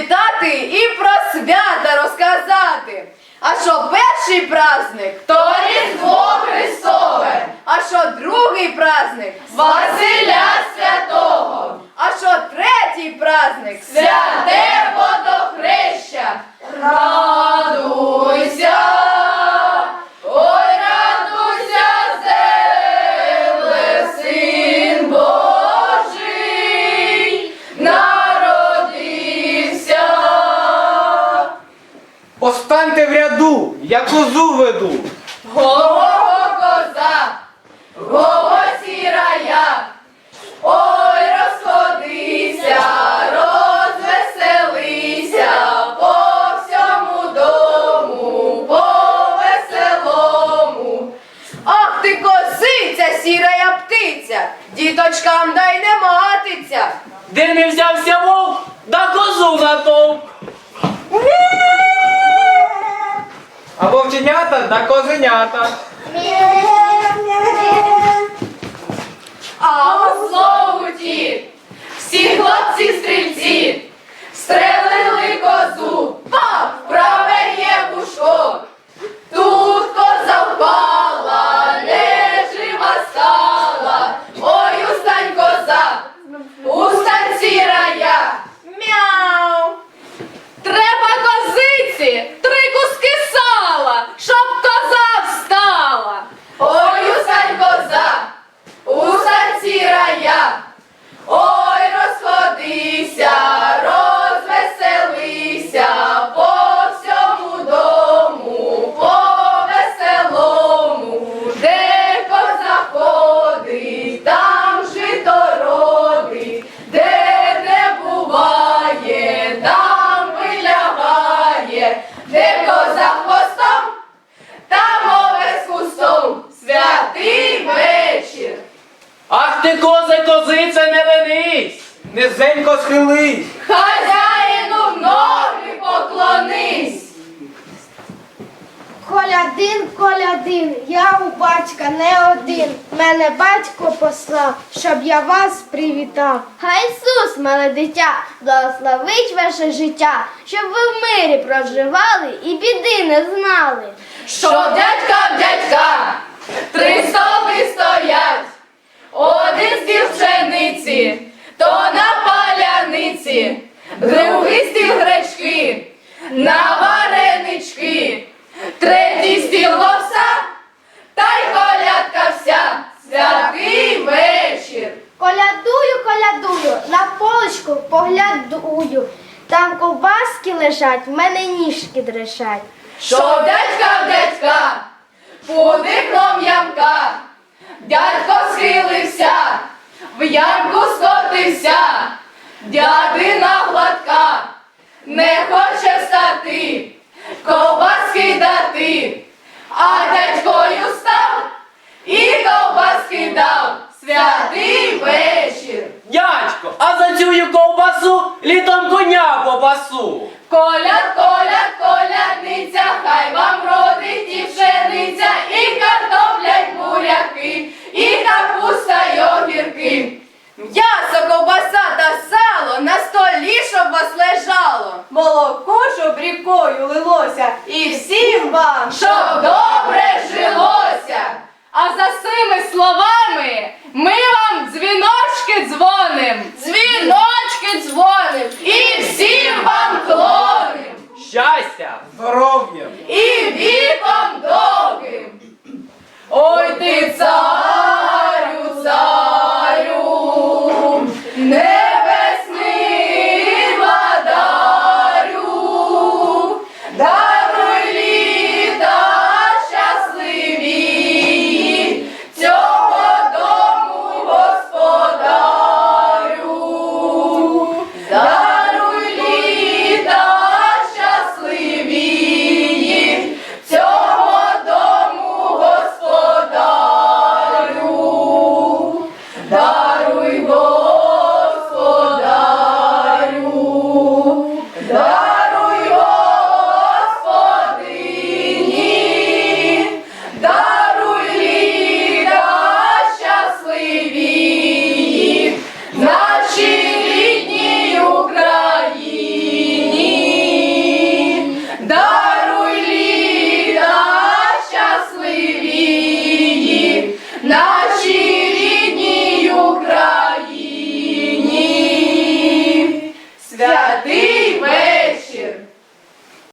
почитати і про свята розказати. А що перший праздник то Різдво Христове, а що другий праздник Василя Святого, а що третій праздник Святе водохреща. Радуйся. Постаньте в ряду, я козу веду. Го-го коза, го-го сірая, ой, розходися, розвеселися по всьому дому, по веселому. Ах ти козиця, сірая птиця, діточкам дай не матиться. Де не взявся вовк, да козу натовп. А вовченята да козенята. А у ті, всі хлопці Ах ти козе, козице, не ленись. Низенько схились. Хазяїну в ноги поклонись. Колядин, колядин, я у батька не один. Мене батько послав, щоб я вас привітав. Хай Ісус, мале дитя, благословить ваше життя, щоб ви в мирі проживали і біди не знали. Що дядька в дядька, три столи стоять, один стіл пшениці, то на паляниці, другий стіл гречки, на варенички, третій стіл вовса, та й колядка вся, святий вечір. Колядую, колядую, на полочку поглядую. Там ковбаски лежать, в мене ніжки дрижать. Що дядька в дядька, подихом ямка, дядько схилився, в ямку скотився, дядина гладка, не хоче стати, ковбаски дати, а дядькою став і ковбаски дав, святий вечір. Дядько, а за цю ковбасу літом коня попасу. Коляд, коляд, колядниця, хай вам родить і пшениця, і картопля, й буряки, і капуста, й огірки. М'ясо, ковбаса та сало на столі, щоб вас лежало. Молоко, щоб рікою лилося, і всім вам. Щоб добре жилося. А за цими словами ми Devi.